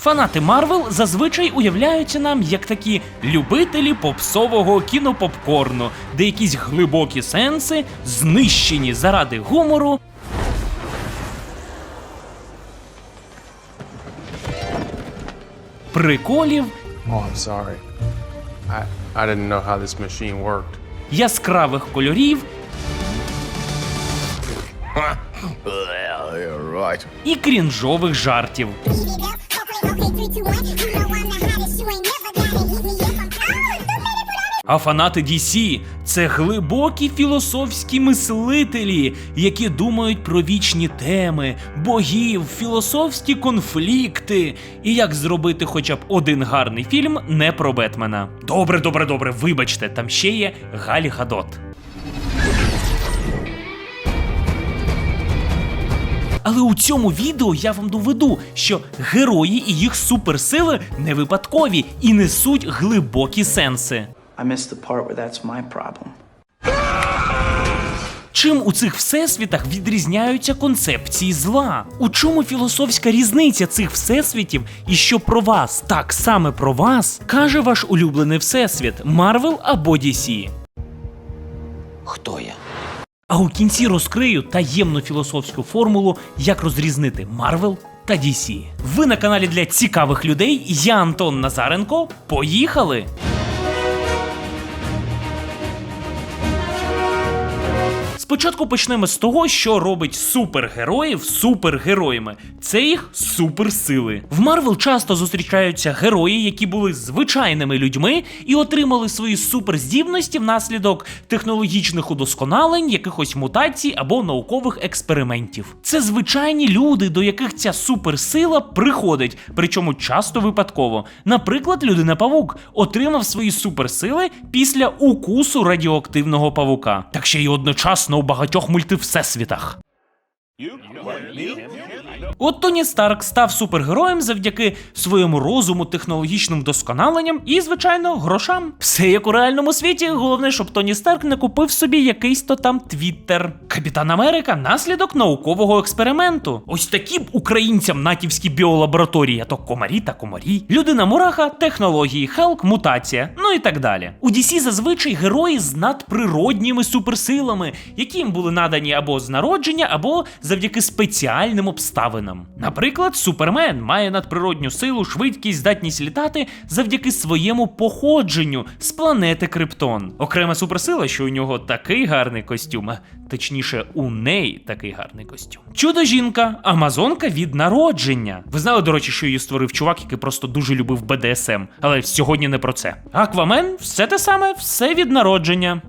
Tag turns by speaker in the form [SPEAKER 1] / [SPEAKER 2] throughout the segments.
[SPEAKER 1] Фанати Марвел зазвичай уявляються нам як такі любителі попсового кінопопкорну, де якісь глибокі сенси знищені заради гумору. Приколів,
[SPEAKER 2] Oh, I'm sorry. I, I didn't know how this machine worked.
[SPEAKER 1] яскравих кольорів
[SPEAKER 3] right.
[SPEAKER 1] і крінжових жартів. А фанати DC – це глибокі філософські мислителі, які думають про вічні теми, богів, філософські конфлікти і як зробити хоча б один гарний фільм не про Бетмена. Добре, добре, добре, вибачте, там ще є Галі Гадот. Але у цьому відео я вам доведу, що герої і їх суперсили не випадкові і несуть глибокі сенси.
[SPEAKER 4] I missed the part where that's my problem.
[SPEAKER 1] Чим у цих всесвітах відрізняються концепції зла? У чому філософська різниця цих всесвітів і що про вас, так саме про вас, каже ваш улюблений всесвіт Марвел або DC?
[SPEAKER 3] Хто я?
[SPEAKER 1] А у кінці розкрию таємну філософську формулу, як розрізнити Марвел та DC. Ви на каналі для цікавих людей. Я Антон Назаренко. Поїхали! Спочатку почнемо з того, що робить супергероїв супергероями. Це їх суперсили. В Марвел часто зустрічаються герої, які були звичайними людьми і отримали свої суперздібності внаслідок технологічних удосконалень, якихось мутацій або наукових експериментів. Це звичайні люди, до яких ця суперсила приходить, причому часто випадково. Наприклад, людина Павук отримав свої суперсили після укусу радіоактивного павука, так ще й одночасно у багатьох мультивсесвітах. От Тоні Старк став супергероєм завдяки своєму розуму, технологічним вдосконаленням і, звичайно, грошам. Все як у реальному світі. Головне, щоб Тоні Старк не купив собі якийсь то там твіттер. Капітан Америка наслідок наукового експерименту. Ось такі б українцям натівські біолабораторії, а то комарі та комарі. Людина Мураха, технології, Хелк, мутація, ну і так далі. У DC зазвичай герої з надприродніми суперсилами, які їм були надані або з народження, або завдяки спеціальним обставинам. Наприклад, Супермен має надприродню силу, швидкість, здатність літати завдяки своєму походженню з планети Криптон. Окрема суперсила, що у нього такий гарний костюм, точніше, у неї такий гарний костюм. Чудо жінка, амазонка від народження. Ви знали, до речі, що її створив чувак, який просто дуже любив БДСМ, але сьогодні не про це. Аквамен все те саме, все від народження.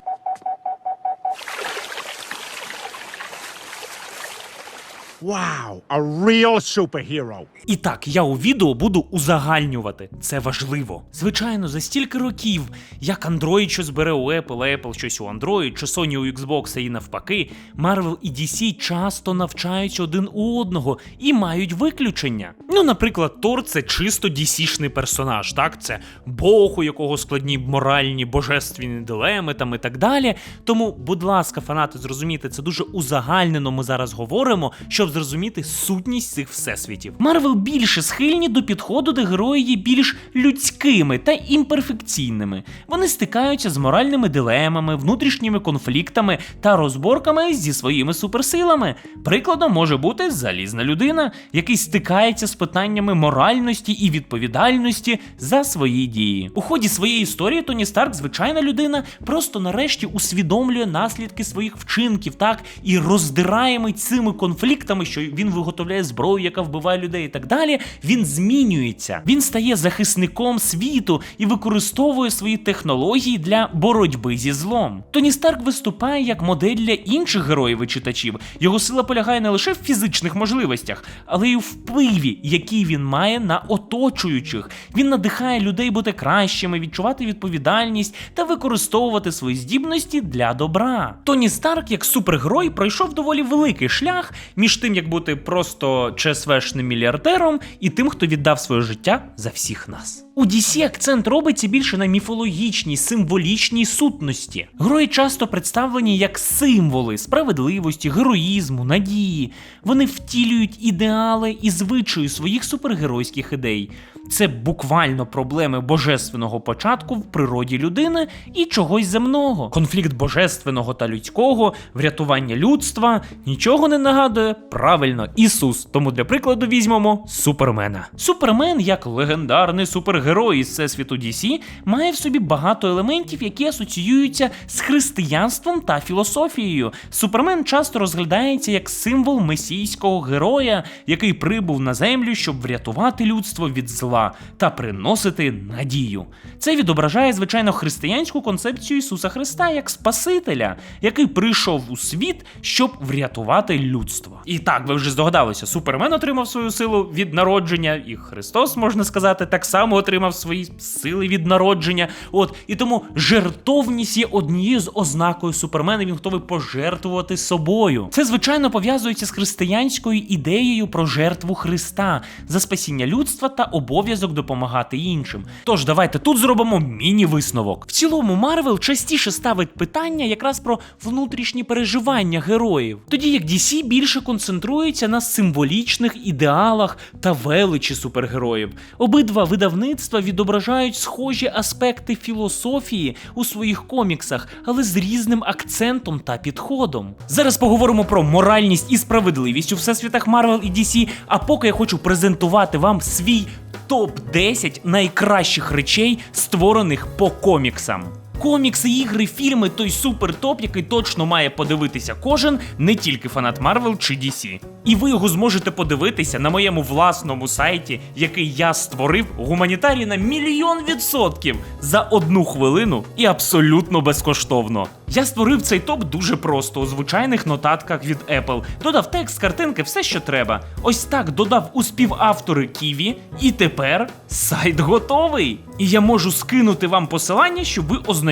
[SPEAKER 5] Wow, a real superhero.
[SPEAKER 1] І так, я у відео буду узагальнювати. Це важливо. Звичайно, за стільки років, як Android щось бере у Apple, Apple щось у Android, чи Sony у Xbox і навпаки, Marvel і DC часто навчаються один у одного і мають виключення. Ну, наприклад, Тор це чисто DC-шний персонаж, так? Це Бог, у якого складні моральні божественні дилеми там і так далі. Тому, будь ласка, фанати, зрозумійте, це дуже узагальнено. Ми зараз говоримо, щоб зрозуміти сутність цих всесвітів. Марвел більше схильні до підходу, де герої є більш людськими та імперфекційними. Вони стикаються з моральними дилемами, внутрішніми конфліктами та розборками зі своїми суперсилами. Прикладом може бути залізна людина, який стикається з питаннями моральності і відповідальності за свої дії. У ході своєї історії Тоні Старк, звичайна людина, просто нарешті усвідомлює наслідки своїх вчинків, так і роздираємий цими конфліктами, що він виготовляє зброю, яка вбиває людей, і так далі. Він змінюється. Він стає захисником світу і використовує свої технології для боротьби зі злом. Тоні Старк виступає як модель для інших героїв і читачів. Його сила полягає не лише в фізичних можливостях, але й у впливі, який він має на оточуючих. Він надихає людей бути кращими, відчувати відповідальність та використовувати свої здібності для добра. Тоні Старк, як супергерой, пройшов доволі великий шлях між тим, як бути просто ЧСВшним мільярдером, і тим, хто віддав своє життя за всіх нас. У DC акцент робиться більше на міфологічній, символічній сутності. Герої часто представлені як символи справедливості, героїзму, надії. Вони втілюють ідеали і звичаї своїх супергеройських ідей. Це буквально проблеми божественного початку в природі людини і чогось земного. Конфлікт божественного та людського, врятування людства нічого не нагадує. Правильно, Ісус. Тому для прикладу візьмемо Супермена. Супермен, як легендарний супергерой із всесвіту DC, має в собі багато елементів, які асоціюються з християнством та філософією. Супермен часто розглядається як символ месійського героя, який прибув на землю, щоб врятувати людство від зла та приносити надію. Це відображає, звичайно, християнську концепцію Ісуса Христа як Спасителя, який прийшов у світ, щоб врятувати людство. І так, ви вже здогадалися, Супермен отримав свою силу від народження, і Христос, можна сказати, так само отримав свої сили від народження. От і тому жертовність є однією з ознакою Супермена. Він готовий пожертвувати собою. Це звичайно пов'язується з християнською ідеєю про жертву Христа за спасіння людства та обов'язок допомагати іншим. Тож давайте тут зробимо міні-висновок. В цілому, Марвел частіше ставить питання якраз про внутрішні переживання героїв, тоді як DC більше концентрується на символічних ідеалах та величі супергероїв. Обидва видавництва відображають схожі аспекти філософії у своїх коміксах, але з різним акцентом та підходом. Зараз поговоримо про моральність і справедливість у всесвітах Марвел і DC, а поки я хочу презентувати вам свій топ-10 найкращих речей, створених по коміксам. Комікси, ігри, фільми той супер топ, який точно має подивитися кожен, не тільки фанат Марвел чи DC. І ви його зможете подивитися на моєму власному сайті, який я створив гуманітарій на мільйон відсотків за одну хвилину і абсолютно безкоштовно. Я створив цей топ дуже просто у звичайних нотатках від Apple. Додав текст, картинки, все, що треба. Ось так додав у співавтори Ківі, і тепер сайт готовий. І я можу скинути вам посилання, щоб ви ознайомилися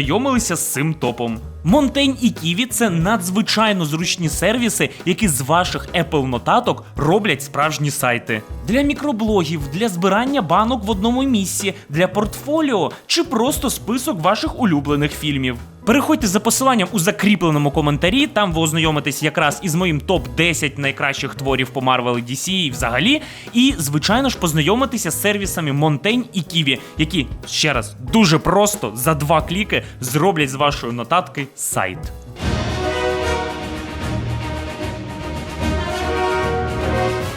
[SPEAKER 1] з цим топом. Монтень і Ківі це надзвичайно зручні сервіси, які з ваших Apple нотаток роблять справжні сайти. Для мікроблогів, для збирання банок в одному місці, для портфоліо чи просто список ваших улюблених фільмів. Переходьте за посиланням у закріпленому коментарі, там ви ознайомитесь якраз із моїм топ-10 найкращих творів по Marvel і DC і взагалі. І, звичайно ж, познайомитися з сервісами Монтень і Ківі, які ще раз дуже просто за два кліки зроблять з вашої нотатки сайт.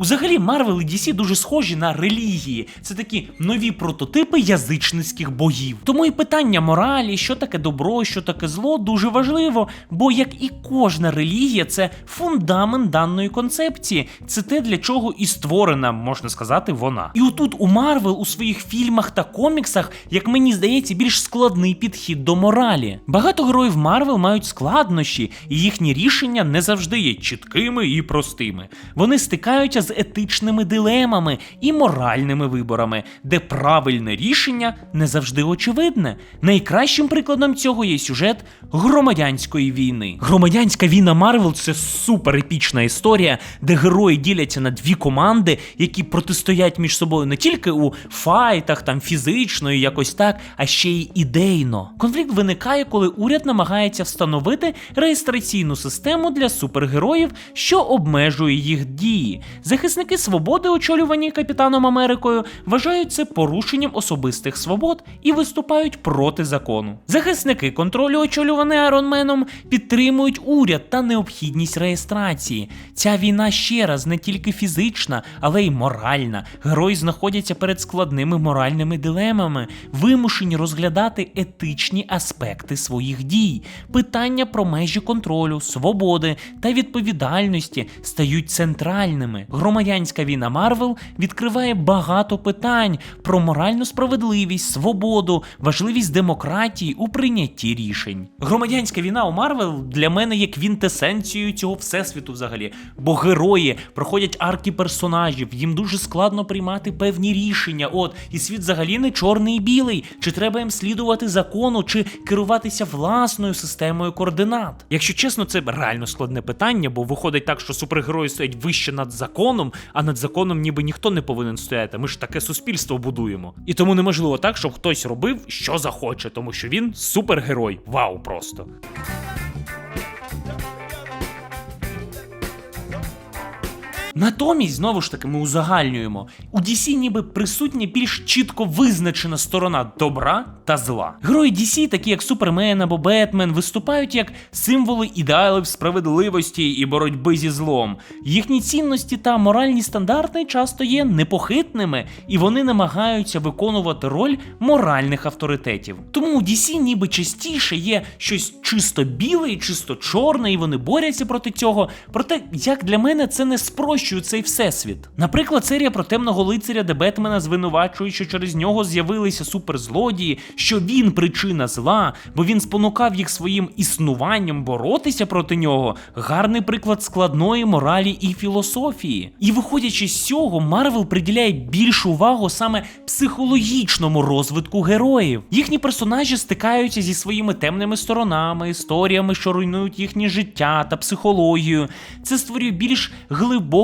[SPEAKER 1] Взагалі, Марвел і DC дуже схожі на релігії. Це такі нові прототипи язичницьких богів. Тому і питання моралі, що таке добро, що таке зло, дуже важливо. Бо як і кожна релігія, це фундамент даної концепції. Це те, для чого і створена, можна сказати, вона. І отут у Марвел у своїх фільмах та коміксах, як мені здається, більш складний підхід до моралі. Багато героїв Марвел мають складнощі, і їхні рішення не завжди є чіткими і простими. Вони стикаються з етичними дилемами і моральними виборами, де правильне рішення не завжди очевидне. Найкращим прикладом цього є сюжет громадянської війни. Громадянська війна Марвел це супер епічна історія, де герої діляться на дві команди, які протистоять між собою не тільки у файтах, там фізично і якось так, а ще й ідейно. Конфлікт виникає, коли уряд намагається встановити реєстраційну систему для супергероїв, що обмежує їх дії. Захисники свободи, очолювані Капітаном Америкою, вважають це порушенням особистих свобод і виступають проти закону. Захисники контролю, очолювані Айронменом, підтримують уряд та необхідність реєстрації. Ця війна ще раз не тільки фізична, але й моральна. Герої знаходяться перед складними моральними дилемами, вимушені розглядати етичні аспекти своїх дій. Питання про межі контролю, свободи та відповідальності стають центральними. Громадянська війна Марвел відкриває багато питань про моральну справедливість, свободу, важливість демократії у прийнятті рішень. Громадянська війна у Марвел для мене є квінтесенцією цього всесвіту взагалі, бо герої проходять арки персонажів, їм дуже складно приймати певні рішення. От і світ взагалі не чорний і білий. Чи треба їм слідувати закону, чи керуватися власною системою координат? Якщо чесно, це реально складне питання, бо виходить так, що супергерої стоять вище над законом. Законом, а над законом ніби ніхто не повинен стояти. Ми ж таке суспільство будуємо. І тому неможливо так, щоб хтось робив, що захоче, тому що він супергерой. Вау, просто. Натомість, знову ж таки, ми узагальнюємо. У DC ніби присутня більш чітко визначена сторона добра та зла. Герої DC, такі як Супермен або Бетмен, виступають як символи ідеалів справедливості і боротьби зі злом. Їхні цінності та моральні стандарти часто є непохитними, і вони намагаються виконувати роль моральних авторитетів. Тому у DC ніби частіше є щось чисто біле і чисто чорне, і вони борються проти цього. Проте, як для мене, це не спрощує цей всесвіт. Наприклад, серія про темного лицаря, де Бетмена звинувачують, що через нього з'явилися суперзлодії, що він причина зла, бо він спонукав їх своїм існуванням боротися проти нього. Гарний приклад складної моралі і філософії. І виходячи з цього, Марвел приділяє більшу увагу саме психологічному розвитку героїв. Їхні персонажі стикаються зі своїми темними сторонами, історіями, що руйнують їхнє життя та психологію. Це створює більш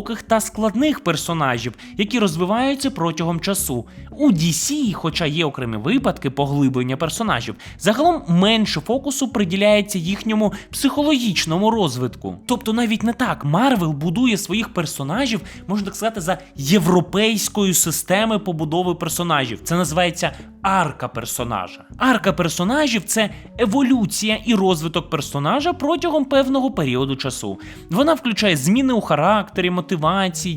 [SPEAKER 1] глибоких та складних персонажів, які розвиваються протягом часу. У DC, хоча є окремі випадки поглиблення персонажів, загалом менше фокусу приділяється їхньому психологічному розвитку. Тобто, навіть не так Марвел будує своїх персонажів, можна так сказати, за європейською системою побудови персонажів. Це називається арка персонажа. Арка персонажів це еволюція і розвиток персонажа протягом певного періоду часу. Вона включає зміни у характері, мотивації,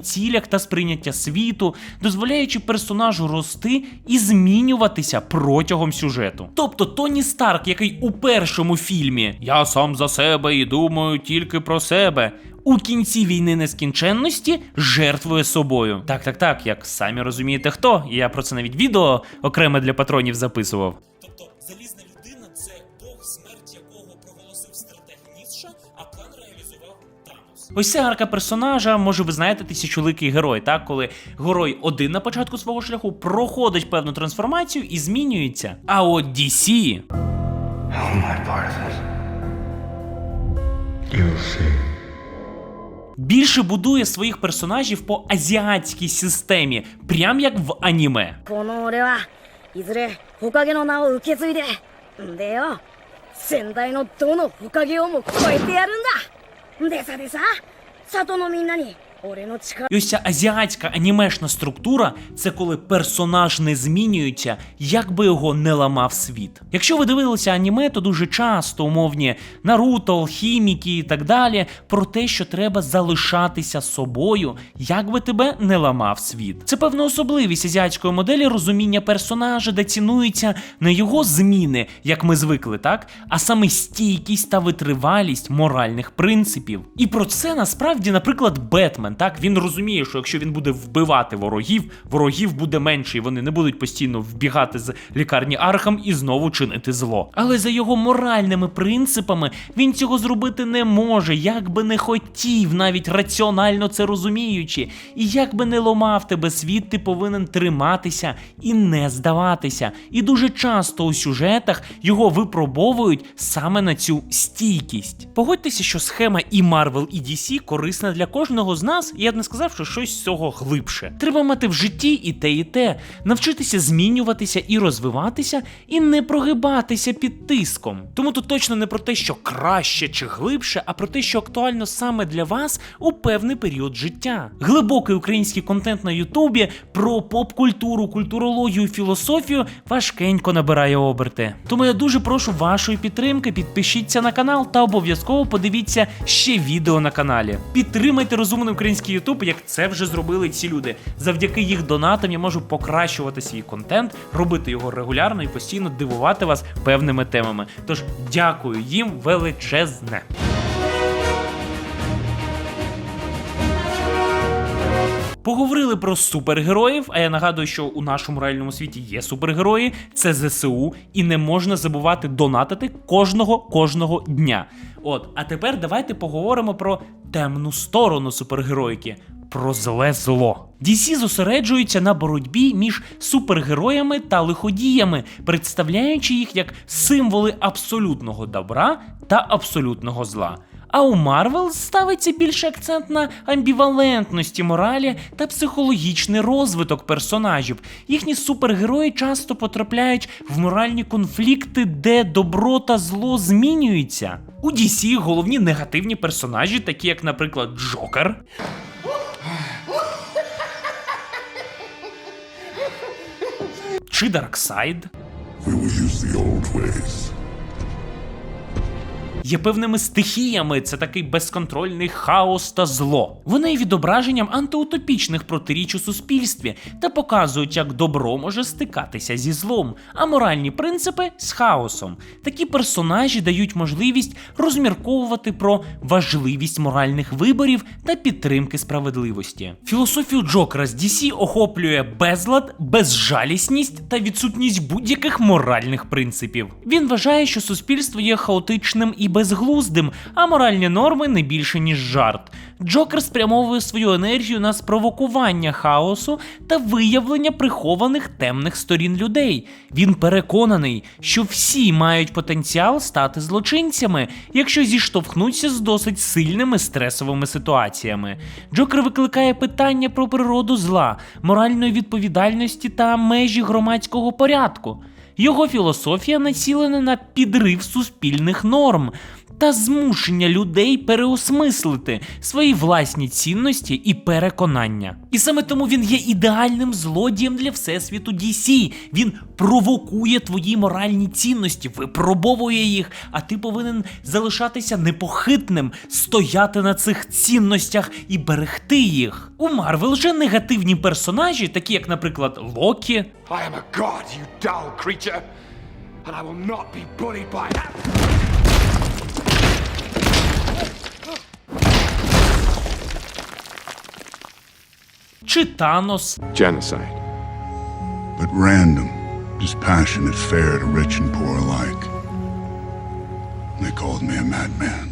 [SPEAKER 1] цілях та сприйняття світу, дозволяючи персонажу рости і змінюватися протягом сюжету. Тобто Тоні Старк, який у першому фільмі Я сам за себе і думаю тільки про себе. У кінці війни нескінченності жертвує собою. Так, так, так, як самі розумієте хто. Я про це навіть відео окреме для патронів записував. Тобто залізна Ось ця арка персонажа, може, ви знаєте, тисячоликий герой, так? Коли герой один на початку свого шляху проходить певну трансформацію і змінюється. А от DC більше будує своїх персонажів по азіатській системі, прям як в аніме.
[SPEAKER 6] こでさでさ、里のみんなに
[SPEAKER 1] І ця азіатська анімешна структура це коли персонаж не змінюється, як би його не ламав світ. Якщо ви дивилися аніме, то дуже часто умовні Наруто, алхіміки і так далі про те, що треба залишатися собою, як би тебе не ламав світ. Це певна особливість азіатської моделі розуміння персонажа, де цінується не його зміни, як ми звикли, так, а саме стійкість та витривалість моральних принципів. І про це насправді, наприклад, Бетмен. Так він розуміє, що якщо він буде вбивати ворогів, ворогів буде менше, і вони не будуть постійно вбігати з лікарні Архам і знову чинити зло. Але за його моральними принципами він цього зробити не може, як би не хотів, навіть раціонально це розуміючи. І як би не ломав тебе світ, ти повинен триматися і не здаватися. І дуже часто у сюжетах його випробовують саме на цю стійкість. Погодьтеся, що схема і Marvel, і DC корисна для кожного з нас, і я б не сказав, що щось з цього глибше. Треба мати в житті і те, і те, навчитися змінюватися і розвиватися, і не прогибатися під тиском. Тому тут точно не про те, що краще чи глибше, а про те, що актуально саме для вас у певний період життя. Глибокий український контент на Ютубі про поп-культуру, культурологію, філософію важкенько набирає оберти. Тому я дуже прошу вашої підтримки. Підпишіться на канал та обов'язково подивіться ще відео на каналі. Підтримайте розумний український Ютуб, як це вже зробили ці люди. Завдяки їх донатам я можу покращувати свій контент, робити його регулярно і постійно дивувати вас певними темами. Тож дякую їм величезне. Поговорили про супергероїв. А я нагадую, що у нашому реальному світі є супергерої, це ЗСУ, і не можна забувати донатити кожного кожного дня. От, а тепер давайте поговоримо про темну сторону супергероїки. Про зле зло. DC зосереджується на боротьбі між супергероями та лиходіями, представляючи їх як символи абсолютного добра та абсолютного зла. А у Марвел ставиться більше акцент на амбівалентності моралі та психологічний розвиток персонажів. Їхні супергерої часто потрапляють в моральні конфлікти, де добро та зло змінюються. У DC головні негативні персонажі, такі як, наприклад, Джокер. Чи Дарксайд.
[SPEAKER 7] We will use the old ways.
[SPEAKER 1] Є певними стихіями, це такий безконтрольний хаос та зло. Вони є відображенням антиутопічних протиріч у суспільстві та показують, як добро може стикатися зі злом, а моральні принципи з хаосом. Такі персонажі дають можливість розмірковувати про важливість моральних виборів та підтримки справедливості. Філософію Джокера з DC охоплює безлад, безжалісність та відсутність будь-яких моральних принципів. Він вважає, що суспільство є хаотичним і безглуздим, а моральні норми не більше ніж жарт. Джокер спрямовує свою енергію на спровокування хаосу та виявлення прихованих темних сторін людей. Він переконаний, що всі мають потенціал стати злочинцями, якщо зіштовхнуться з досить сильними стресовими ситуаціями. Джокер викликає питання про природу зла, моральної відповідальності та межі громадського порядку. Його філософія націлена на підрив суспільних норм та змушення людей переосмислити свої власні цінності і переконання. І саме тому він є ідеальним злодієм для всесвіту DC. Він провокує твої моральні цінності, випробовує їх, а ти повинен залишатися непохитним, стояти на цих цінностях і берегти їх. У Марвел же негативні персонажі, такі як, наприклад, Локі,
[SPEAKER 3] I am a god, you dull creature, and I will not be bullied by.
[SPEAKER 1] чи Танос,
[SPEAKER 3] Genocide.
[SPEAKER 7] But random, dispassionate fare to rich and poor alike. They called me a madman.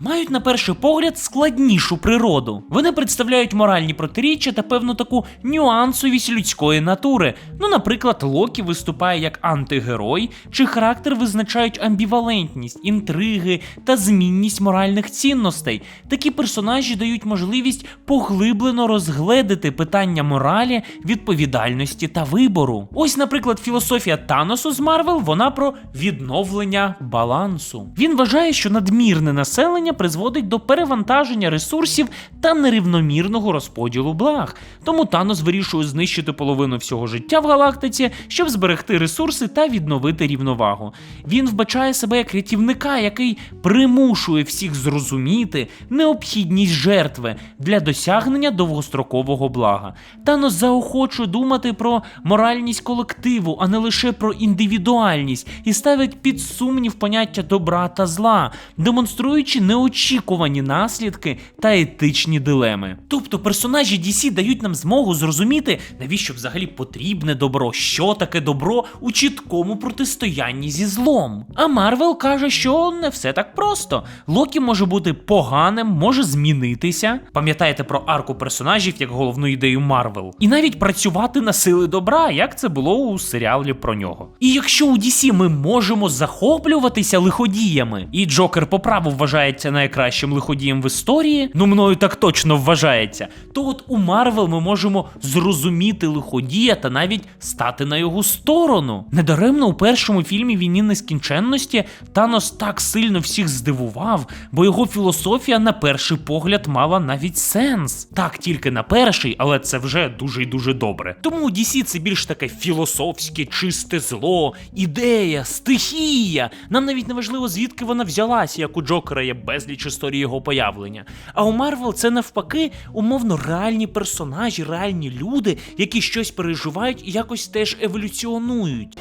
[SPEAKER 1] Мають на перший погляд складнішу природу. Вони представляють моральні протиріччя та певну таку нюансовість людської натури. Ну, наприклад, Локі виступає як антигерой, чи характер визначають амбівалентність, інтриги та змінність моральних цінностей. Такі персонажі дають можливість поглиблено розгледити питання моралі, відповідальності та вибору. Ось, наприклад, філософія Таносу з Марвел, вона про відновлення балансу. Він вважає, що надмірне населення призводить до перевантаження ресурсів та нерівномірного розподілу благ. Тому Танос вирішує знищити половину всього життя в галактиці, щоб зберегти ресурси та відновити рівновагу. Він вбачає себе як рятівника, який примушує всіх зрозуміти необхідність жертви для досягнення довгострокового блага. Танос заохочує думати про моральність колективу, а не лише про індивідуальність, і ставить під сумнів поняття добра та зла, демонструючи неочікувані наслідки та етичні дилеми. Тобто персонажі DC дають нам змогу зрозуміти, навіщо взагалі потрібне добро, що таке добро у чіткому протистоянні зі злом. А Марвел каже, що не все так просто. Локі може бути поганим, може змінитися. Пам'ятаєте про арку персонажів як головну ідею Марвел, і навіть працювати на сили добра, як це було у серіалі про нього. І якщо у DC ми можемо захоплюватися лиходіями, і Джокер по праву вважається найкращим лиходієм в історії, ну мною так точно вважається, то от у Марвел ми можемо зрозуміти лиходія та навіть стати на його сторону. Недаремно у першому фільмі Війни нескінченності Танос так сильно всіх здивував, бо його філософія на перший погляд мала навіть сенс. Так, тільки на перший, але це вже дуже і дуже добре. Тому у DC це більш таке філософське, чисте зло, ідея, стихія. Нам навіть не важливо, звідки вона взялася, як у Джокера є безліч історії його появлення. А у Марвел це навпаки умовно реальні персонажі, реальні люди, які щось переживають і якось теж еволюціонують.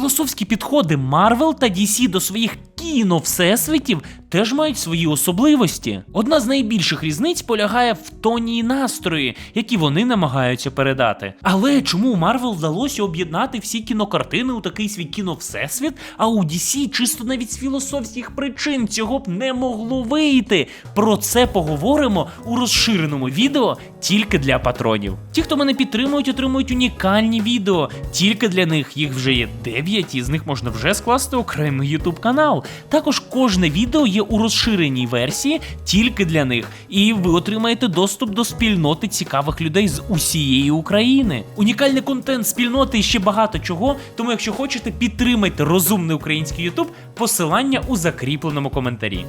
[SPEAKER 1] Філософські підходи Марвел та DC до своїх кіно всесвітів теж мають свої особливості. Одна з найбільших різниць полягає в тоні і настрої, які вони намагаються передати. Але чому Марвел вдалося об'єднати всі кінокартини у такий свій кіно всесвіт, а у DC чисто навіть з філософських причин цього б не могло вийти? Про це поговоримо у розширеному відео тільки для патронів. Ті, хто мене підтримують, отримують унікальні відео. Тільки для них їх вже є 9, і з них можна вже скласти окремий YouTube канал. Також кожне відео є у розширеній версії тільки для них, і ви отримаєте доступ до спільноти цікавих людей з усієї України. Унікальний контент спільноти і ще багато чого. Тому, якщо хочете, підтримайте розумний український YouTube, посилання у закріпленому коментарі.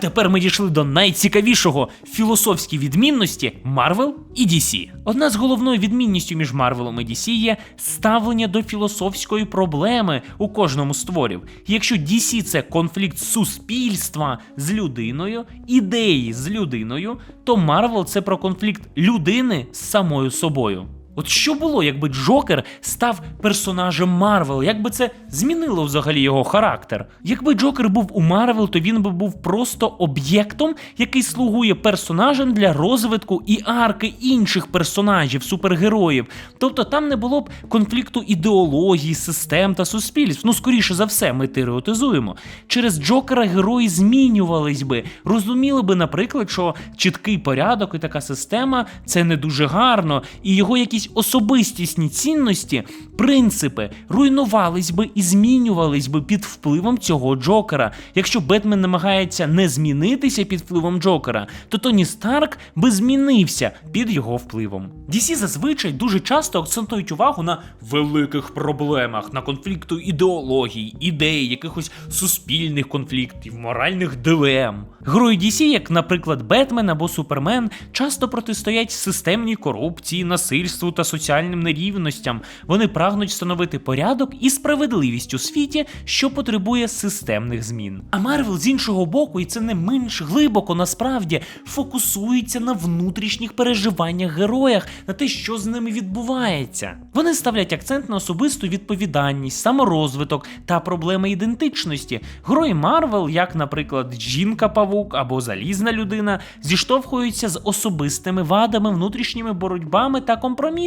[SPEAKER 1] Тепер ми дійшли до найцікавішого філософські відмінності Марвел і DC. Одна з головною відмінністю між Марвелом і DC є ставлення до філософської проблеми у кожному з творів. Якщо DC це конфлікт суспільства з людиною, ідеї з людиною, то Марвел це про конфлікт людини з самою собою. От що було, якби Джокер став персонажем Марвел? Як би це змінило взагалі його характер? Якби Джокер був у Марвел, то він би був просто об'єктом, який слугує персонажем для розвитку і арки інших персонажів, супергероїв. Тобто там не було б конфлікту ідеології, систем та суспільств. Ну, скоріше за все, ми теоретизуємо. Через Джокера герої змінювались би, розуміли би, наприклад, що чіткий порядок і така система це не дуже гарно, і його якісь особистісні цінності, принципи руйнувались би і змінювались би під впливом цього Джокера. Якщо Бетмен намагається не змінитися під впливом Джокера, то Тоні Старк би змінився під його впливом. DC зазвичай дуже часто акцентують увагу на великих проблемах, на конфлікту ідеологій, ідей, якихось суспільних конфліктів, моральних дилем. Герої DC, як, наприклад, Бетмен або Супермен, часто протистоять системній корупції, насильству та соціальним нерівностям. Вони прагнуть встановити порядок і справедливість у світі, що потребує системних змін. А Марвел з іншого боку, і це не менш глибоко насправді фокусується на внутрішніх переживаннях героях, на те, що з ними відбувається. Вони ставлять акцент на особисту відповідальність, саморозвиток та проблеми ідентичності. Герої Марвел, як, наприклад, жінка-павук або залізна людина, зіштовхуються з особистими вадами, внутрішніми боротьбами та компромісами.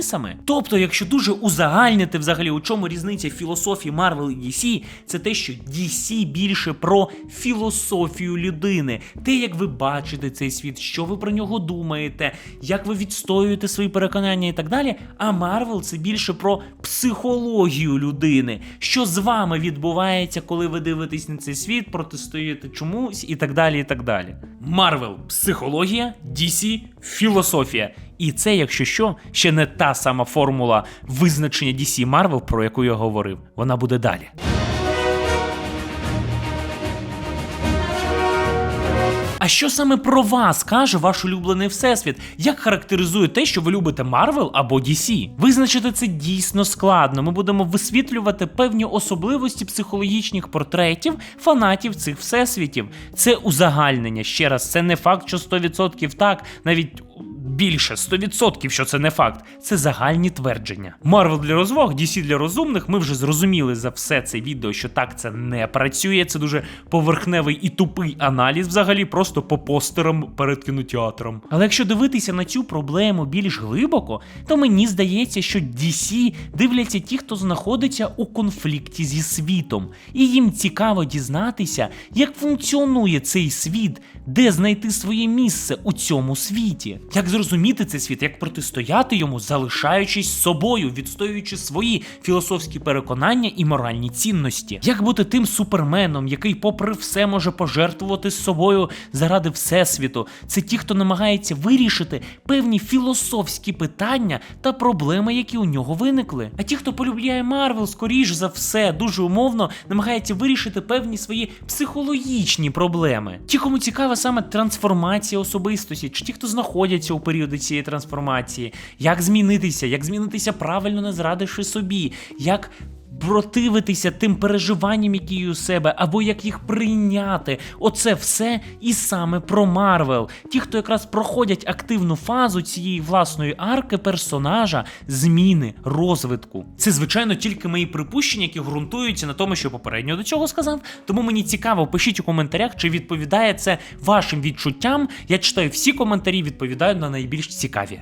[SPEAKER 1] Тобто, якщо дуже узагальнити взагалі, у чому різниця філософії Марвел і DC, це те, що DC більше про філософію людини, те, як ви бачите цей світ, що ви про нього думаєте, як ви відстоюєте свої переконання і так далі. А Марвел це більше про психологію людини, що з вами відбувається, коли ви дивитесь на цей світ, протистоїте чомусь і так далі. і так далі. Марвел психологія, DC філософія. І це, якщо що, ще не та сама формула визначення DC Marvel, про яку я говорив. Вона буде далі. А що саме про вас каже ваш улюблений всесвіт? Як характеризує те, що ви любите Марвел або DC? Визначити це дійсно складно. Ми будемо висвітлювати певні особливості психологічних портретів фанатів цих всесвітів. Це узагальнення. Ще раз, це не факт, що 100% так, навіть. Більше 100% що це не факт, це загальні твердження. Марвел для розваг, DC для розумних. Ми вже зрозуміли за все це відео, що так це не працює. Це дуже поверхневий і тупий аналіз, взагалі, просто по постерам перед кінотеатром. Але якщо дивитися на цю проблему більш глибоко, то мені здається, що DC дивляться ті, хто знаходиться у конфлікті зі світом, і їм цікаво дізнатися, як функціонує цей світ, де знайти своє місце у цьому світі, як зрозуміти цей світ, як протистояти йому, залишаючись собою, відстоюючи свої філософські переконання і моральні цінності, як бути тим суперменом, який, попри все, може пожертвувати з собою заради всесвіту. Це ті, хто намагається вирішити певні філософські питання та проблеми, які у нього виникли. А ті, хто полюбляє Марвел, скоріш за все, дуже умовно намагається вирішити певні свої психологічні проблеми. Ті, кому цікава саме трансформація особистості, чи ті, хто знаходяться у періоди цієї трансформації, як змінитися, як змінитися правильно, не зрадивши собі, як противитися тим переживанням, які є у себе, або як їх прийняти. Оце все і саме про Марвел. Ті, хто якраз проходять активну фазу цієї власної арки персонажа, зміни, розвитку. Це, звичайно, тільки мої припущення, які ґрунтуються на тому, що попередньо до цього сказав. Тому мені цікаво, пишіть у коментарях, чи відповідає це вашим відчуттям. Я читаю всі коментарі, відповідаю на найбільш цікаві.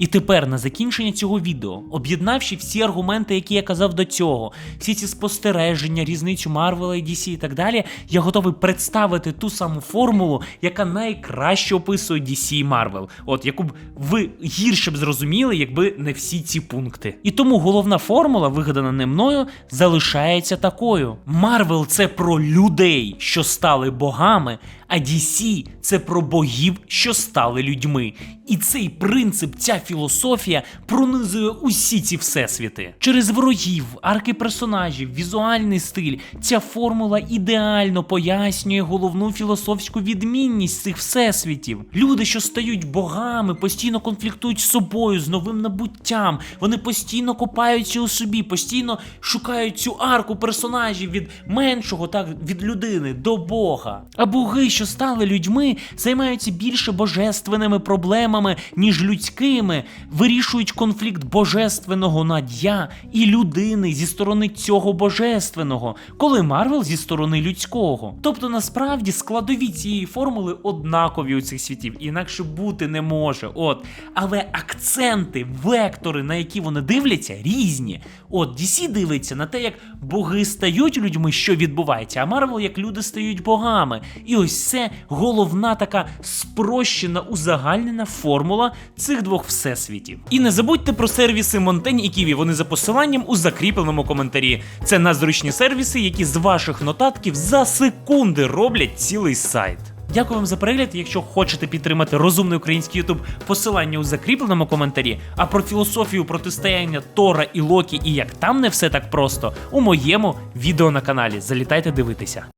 [SPEAKER 1] І тепер на закінчення цього відео, об'єднавши всі аргументи, які я казав до цього, всі ці спостереження, різницю Марвела і DC і так далі, я готовий представити ту саму формулу, яка найкраще описує DC і Marvel. От яку б ви гірше б зрозуміли, якби не всі ці пункти. І тому головна формула, вигадана не мною, залишається такою: Марвел це про людей, що стали богами, а DC – це про богів, що стали людьми. І цей принцип, ця філософія пронизує усі ці всесвіти. Через ворогів, арки персонажів, візуальний стиль. Ця формула ідеально пояснює головну філософську відмінність цих всесвітів. Люди, що стають богами, постійно конфліктують з собою, з новим набуттям. Вони постійно копаються у собі, постійно шукають цю арку персонажів від меншого, так від людини до Бога. А боги, що стали людьми, займаються більше божественними проблемами, ніж людськими, вирішують конфлікт божественного над я і людини зі сторони цього божественного, коли Марвел зі сторони людського. Тобто насправді складові цієї формули однакові у цих світів, інакше бути не може. От, але акценти, вектори, на які вони дивляться, різні. От DC дивиться на те, як боги стають людьми, що відбувається, а Марвел як люди стають богами. І ось це головна така спрощена узагальнена формула цих двох всесвітів. І не забудьте про сервіси Монтень і Ківі. Вони за посиланням у закріпленому коментарі. Це назручні сервіси, які з ваших нотатків за секунди роблять цілий сайт. Дякую вам за перегляд. Якщо хочете підтримати розумний український Ютуб, посилання у закріпленому коментарі. А про філософію протистояння Тора і Локі і як там не все так просто у моєму відео на каналі. Залітайте дивитися.